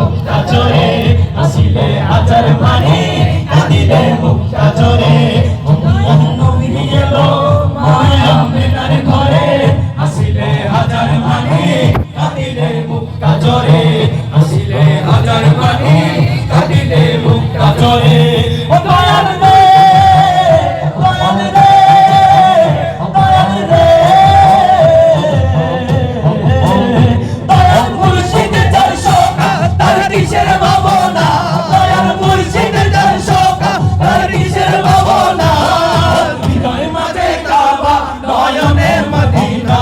মুক্তা চরে আসিলে আচার পানি কাঁদিলে মুক্তা চরে। আসিলে হাজার পানি কাঁদিলে মুক্তা চরে। কিসের ভাবনা ভাবনা। হৃদয় মাঝে কাবা নয়নে মদিনা,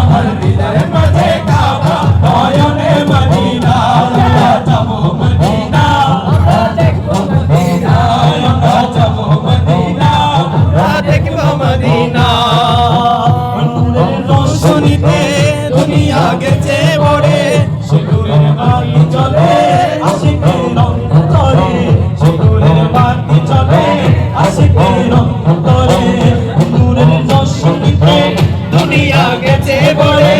আমার দেখব মদিনা যাব মদিনা দেখব মদিনা। রোশনীতে দুনিয়া গেছে সিঁদুরের বাতি চলে চলে আশিকের অন্তরে নূরের রোশনীতে দুনিয়া গেছে ভরে